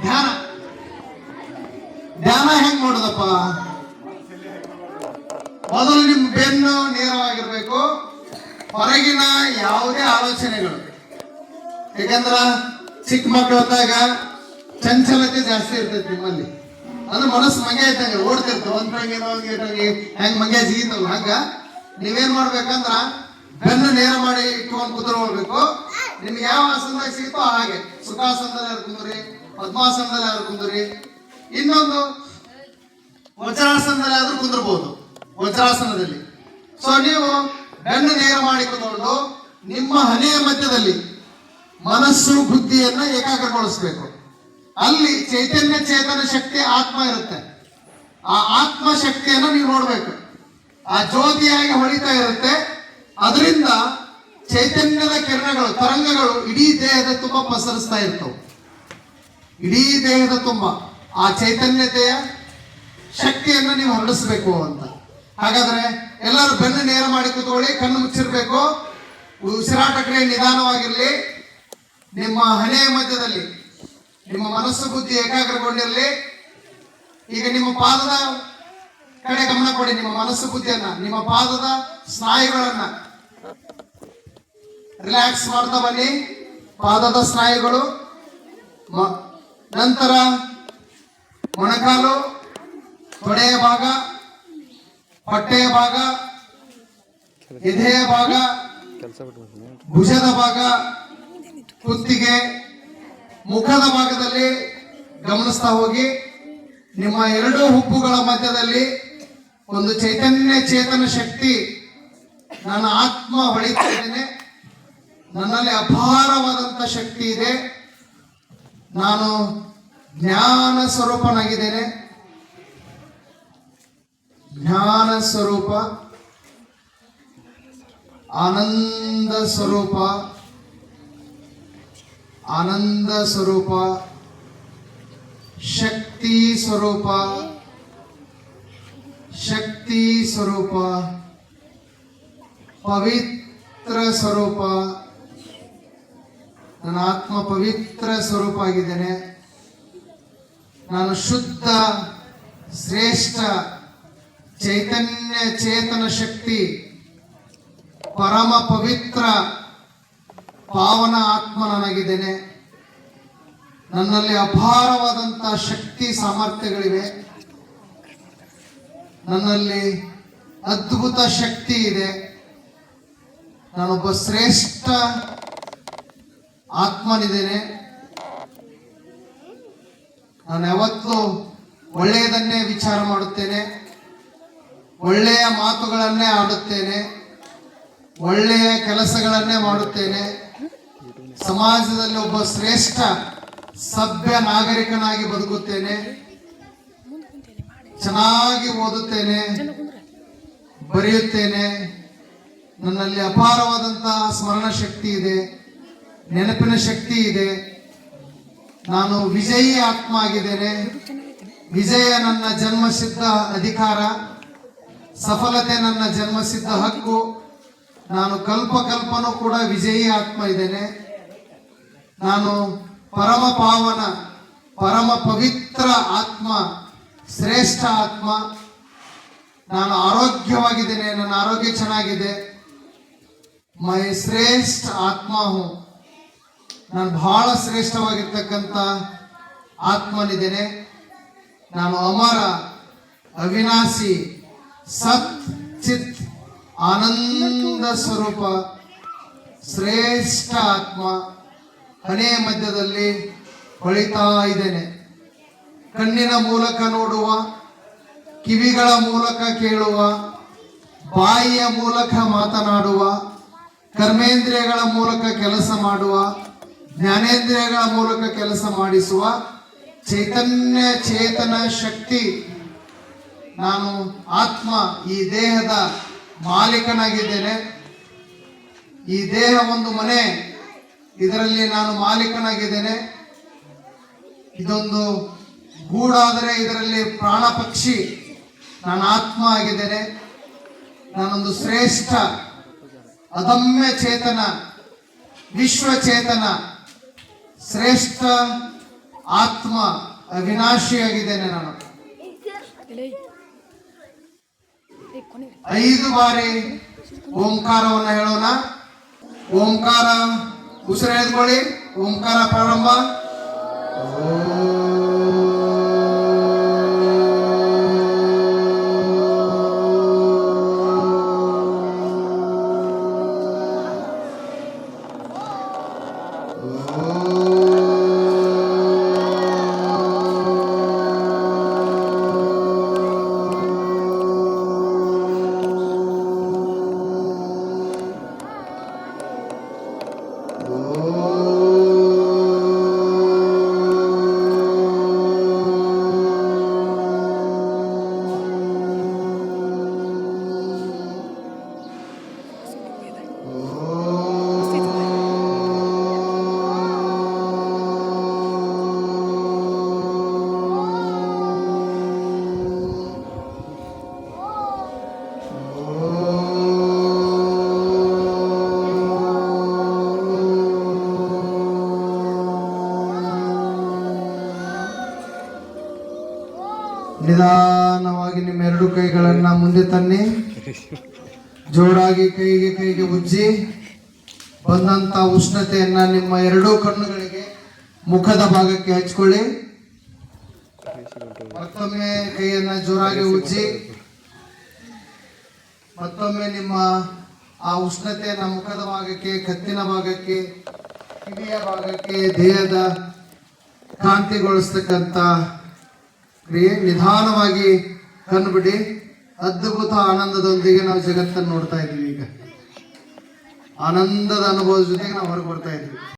ಧ್ಯಾನ. ಧ್ಯಾನ ಹೆಂಗ್ ಮಾಡೋದಪ್ಪ? ಮೊದಲು ನಿಮ್ ಬೆನ್ನು ನೇರವಾಗಿರ್ಬೇಕು. ಹೊರಗಿನ ಯಾವುದೇ ಆಲೋಚನೆಗಳು. ಯಾಕಂದ್ರ ಚಿಕ್ಕ ಮಕ್ಕಳು ಹೊತ್ತಾಗ ಚಂಚಲತೆ ಜಾಸ್ತಿ ಇರ್ತೈತಿ ನಿಮ್ಮಲ್ಲಿ. ಅಂದ್ರೆ ಮನಸ್ಸು ಮಂಗೆ ಆಯ್ತಂಗೆ ಓಡ್ತಿರ್ತ ಒಂದ್ ಟಂಗಿ ಒಂದ್ ಟಂಗಿ ಹೆಂಗ್ ಮಂಗೆ ಜಿಗಿತಾವಲ್ಲ ಹಂಗ ನೀವೇನ್ ಮಾಡ್ಬೇಕಂದ್ರ ಬೆನ್ನು ನೇರ ಮಾಡಿ ಇಟ್ಕೊಂಡು ಕುತ್ಕೊಳ್ಬೇಕು. ನಿಮ್ಗೆ ಯಾವ ಆಸನದಾಗ ಸಿಗುತ್ತೋ ಹಾಗೆ. ಸುಖಾಸನದಲ್ಲಿ ಕುಂದ್ರಿ. ಪದ್ಮಾಸನದಲ್ಲಿ ಆದ್ರೂ ಕುಂದ್ರಿ. ಇನ್ನೊಂದು ವಜ್ರಾಸನದಲ್ಲಿ ಆದ್ರೂ ಕುಂದ್ರಬಹುದು. ವಜ್ರಾಸನದಲ್ಲಿ. ಸೊ ನೀವು ಬೆನ್ನು ನೇರ ಮಾಡಿಕೊಂಡು ನಿಮ್ಮ ಹಣೆಯ ಮಧ್ಯದಲ್ಲಿ ಮನಸ್ಸು, ಬುದ್ಧಿಯನ್ನ ಏಕಾಗ್ರಗೊಳಿಸ್ಬೇಕು. ಅಲ್ಲಿ ಚೈತನ್ಯ ಚೇತನ ಶಕ್ತಿ ಆತ್ಮ ಇರುತ್ತೆ. ಆ ಆತ್ಮ ಶಕ್ತಿಯನ್ನು ನೀವು ನೋಡಬೇಕು. ಆ ಜ್ಯೋತಿಯಾಗಿ ಹೊಳಿತಾ ಇರುತ್ತೆ. ಅದರಿಂದ ಚೈತನ್ಯದ ಕಿರಣಗಳು, ತರಂಗಗಳು ಇಡೀ ದೇಹದ ತುಂಬಾ ಪಸರಿಸ್ತಾ ಇರ್ತವೆ. ಇಡೀ ದೇಹದ ತುಂಬ ಆ ಚೈತನ್ಯತೆಯ ಶಕ್ತಿಯನ್ನು ನೀವು ಹೊರಡಿಸಬೇಕು ಅಂತ. ಹಾಗಾದ್ರೆ ಎಲ್ಲರೂ ಬೆನ್ನು ನೇರ ಮಾಡಿ ಕೂತ್ಕೊಳ್ಳಿ, ಕಣ್ಣು ಮುಚ್ಚಿರ್ಬೇಕು. ಉಸಿರಾಟ ನಿಧಾನವಾಗಿರ್ಲಿ. ನಿಮ್ಮ ಹಣೆಯ ಮಧ್ಯದಲ್ಲಿ ನಿಮ್ಮ ಮನಸ್ಸು ಬುದ್ಧಿ ಏಕಾಗ್ರಗೊಂಡಿರಲಿ. ಈಗ ನಿಮ್ಮ ಪಾದದ ಕಡೆ ಗಮನ ಕೊಡಿ, ನಿಮ್ಮ ಮನಸ್ಸು ಬುದ್ಧಿಯನ್ನ, ನಿಮ್ಮ ಪಾದದ ಸ್ನಾಯುಗಳನ್ನ. ರಿಲ್ಯಾಕ್ಸ್ ಮಾಡ್ತಾ ಬನ್ನಿ. ಪಾದದ ಸ್ನಾಯುಗಳು ನಂತರ ಮೊಣಕಾಲು, ತೊಡೆಯ ಭಾಗ, ಹೊಟ್ಟೆಯ ಭಾಗ, ಎದೆಯ ಭಾಗ, ಭುಜದ ಭಾಗ, ಕುತ್ತಿಗೆ, ಮುಖದ ಭಾಗದಲ್ಲಿ ಗಮನಿಸ್ತಾ ಹೋಗಿ. ನಿಮ್ಮ ಎರಡು ಹುಬ್ಬುಗಳ ಮಧ್ಯದಲ್ಲಿ ಒಂದು ಚೈತನ್ಯ ಚೇತನ ಶಕ್ತಿ ನನ್ನ ಆತ್ಮ ಹೊಳಿತಾ ಇದ್ದೇನೆ ನನ್ನಲ್ಲಿ ಅಪಾರವಾದಂತ ಶಕ್ತಿ ಇದೆ. ನಾನು ಜ್ಞಾನ ಸ್ವರೂಪನಾಗಿದ್ದೇನೆ. ಜ್ಞಾನ ಸ್ವರೂಪ, ಆನಂದ ಸ್ವರೂಪ ಆನಂದ ಸ್ವರೂಪ, ಶಕ್ತಿ ಸ್ವರೂಪ ಶಕ್ತಿ ಸ್ವರೂಪ, ಪವಿತ್ರ ಸ್ವರೂಪ ನನ್ನ ಆತ್ಮ ಪವಿತ್ರ ಸ್ವರೂಪ ಆಗಿದ್ದೇನೆ ನಾನು ಶುದ್ಧ, ಶ್ರೇಷ್ಠ, ಚೈತನ್ಯ ಚೇತನ ಶಕ್ತಿ, ಪರಮ ಪವಿತ್ರ ಪಾವನ ಆತ್ಮ ನನಗಿದ್ದೇನೆ. ನನ್ನಲ್ಲಿ ಅಪಾರವಾದಂಥ ಶಕ್ತಿ ಸಾಮರ್ಥ್ಯಗಳಿವೆ. ನನ್ನಲ್ಲಿ ಅದ್ಭುತ ಶಕ್ತಿ ಇದೆ. ನಾನೊಬ್ಬ ಶ್ರೇಷ್ಠ ಆತ್ಮನಿದ್ದೇನೆ. ನಾನು ಯಾವತ್ತೂ ಒಳ್ಳೆಯದನ್ನೇ ವಿಚಾರ ಮಾಡುತ್ತೇನೆ. ಒಳ್ಳೆಯ ಮಾತುಗಳನ್ನೇ ಆಡುತ್ತೇನೆ. ಒಳ್ಳೆಯ ಕೆಲಸಗಳನ್ನೇ ಮಾಡುತ್ತೇನೆ. ಸಮಾಜದಲ್ಲಿ ಒಬ್ಬ ಶ್ರೇಷ್ಠ ಸಭ್ಯ ನಾಗರಿಕನಾಗಿ ಬದುಕುತ್ತೇನೆ. ಚೆನ್ನಾಗಿ ಓದುತ್ತೇನೆ. ಬರೆಯುತ್ತೇನೆ. ನನ್ನಲ್ಲಿ ಅಪಾರವಾದಂತಹ ಸ್ಮರಣ ಶಕ್ತಿ ಇದೆ. ನೆನಪಿನ ಶಕ್ತಿ ಇದೆ. ನಾನು ವಿಜಯಿ ಆತ್ಮ ಆಗಿದ್ದೇನೆ ವಿಜಯ ನನ್ನ ಜನ್ಮಸಿದ್ಧ ಅಧಿಕಾರ. ಸಫಲತೆ ನನ್ನ ಜನ್ಮಸಿದ್ಧ ಹಕ್ಕು. ನಾನು ಕಲ್ಪ ಕಲ್ಪನೂ ಕೂಡ ವಿಜಯಿ ಆತ್ಮ ಇದ್ದೇನೆ. ನಾನು ಪರಮ ಪಾವನ, ಪರಮ ಪವಿತ್ರ ಆತ್ಮ, ಶ್ರೇಷ್ಠ ಆತ್ಮ. ನಾನು ಆರೋಗ್ಯವಾಗಿದ್ದೇನೆ, ನನ್ನ ಆರೋಗ್ಯ ಚೆನ್ನಾಗಿದೆ. ಮೈ ಶ್ರೇಷ್ಠ ಆತ್ಮ ಹೂ. ನಾನು ಬಹಳ ಶ್ರೇಷ್ಠವಾಗಿರ್ತಕ್ಕಂಥ ಆತ್ಮನಿದ್ದೇನೆ. ನಾನು ಅಮರ, ಅವಿನಾಶಿ, ಸತ್, ಚಿತ್, ಆನಂದ ಸ್ವರೂಪ, ಶ್ರೇಷ್ಠ ಆತ್ಮ ಹಣೆಯ ಮಧ್ಯದಲ್ಲಿ ಹೊಳಿತಾ ಇದ್ದೇನೆ. ಕಣ್ಣಿನ ಮೂಲಕ ನೋಡುವ, ಕಿವಿಗಳ ಮೂಲಕ ಕೇಳುವ, ಬಾಯಿಯ ಮೂಲಕ ಮಾತನಾಡುವ, ಕರ್ಮೇಂದ್ರಿಯಗಳ ಮೂಲಕ ಕೆಲಸ ಮಾಡುವ ಜ್ಞಾನೇಂದ್ರಿಯಗಳ ಮೂಲಕ ಕೆಲಸ ಮಾಡಿಸುವ ಚೈತನ್ಯ ಚೇತನ ಶಕ್ತಿ. ನಾನು ಆತ್ಮ ಈ ದೇಹದ ಮಾಲೀಕನಾಗಿದ್ದೇನೆ. ಈ ದೇಹ ಒಂದು ಮನೆ. ಇದರಲ್ಲಿ ನಾನು ಮಾಲೀಕನಾಗಿದ್ದೇನೆ. ಇದೊಂದು ಗೂಡಾದರೆ ಇದರಲ್ಲಿ ಪ್ರಾಣ ಪಕ್ಷಿ. ನಾನು ಆತ್ಮ ಆಗಿದ್ದೇನೆ. ನಾನೊಂದು ಶ್ರೇಷ್ಠ, ಅದಮ್ಯ ಚೇತನ, ವಿಶ್ವ ಚೇತನ. ಶ್ರೇಷ್ಠ ಆತ್ಮ ಅವಿನಾಶಿಯಾಗಿದ್ದೇನೆ ನಾನು. ಐದು ಬಾರಿ ಓಂಕಾರವನ್ನು ಹೇಳೋಣ. ಓಂಕಾರ ಉಸಿರು ಓಂಕಾರ ಪ್ರಾರಂಭ. ನಿಧಾನವಾಗಿ ನಿಮ್ಮ ಎರಡು ಕೈಗಳನ್ನ ಮುಂದೆ ತನ್ನಿ. ಜೋಡಾಗಿ ಕೈಗೆ ಕೈಗೆ ಉಜ್ಜಿ. ಬಂದಂತ ಉಷ್ಣತೆಯನ್ನ ನಿಮ್ಮ ಎರಡೂ ಕಣ್ಣುಗಳಿಗೆ ಮುಖದ ಭಾಗಕ್ಕೆ ಹಚ್ಕೊಳ್ಳಿ. ಮತ್ತೊಮ್ಮೆ ಕೈಯನ್ನ ಜೋರಾಗಿ ಉಜ್ಜಿ. ಮತ್ತೊಮ್ಮೆ ನಿಮ್ಮ ಆ ಉಷ್ಣತೆಯನ್ನ ಮುಖದ ಭಾಗಕ್ಕೆ, ಕತ್ತಿನ ಭಾಗಕ್ಕೆ, ಕಿವಿಯ ಭಾಗಕ್ಕೆ, ದೇಹದ ಕಾಂತಿಗೊಳಿಸ್ತಕ್ಕಂಥ ಕ್ರಿಯೆ ನಿಧಾನವಾಗಿ ಕಂಡುಬಿಡಿ ಅದ್ಭುತ ಆನಂದದೊಂದಿಗೆ ನಾವು ಜಗತ್ತನ್ನು ನೋಡ್ತಾ ಇದ್ದೀವಿ ಈಗ. ಆನಂದದ ಅನುಭವದ ಜೊತೆಗೆ ನಾವು ಹೊರಗೆ ಬರ್ತಾ ಇದ್ವಿ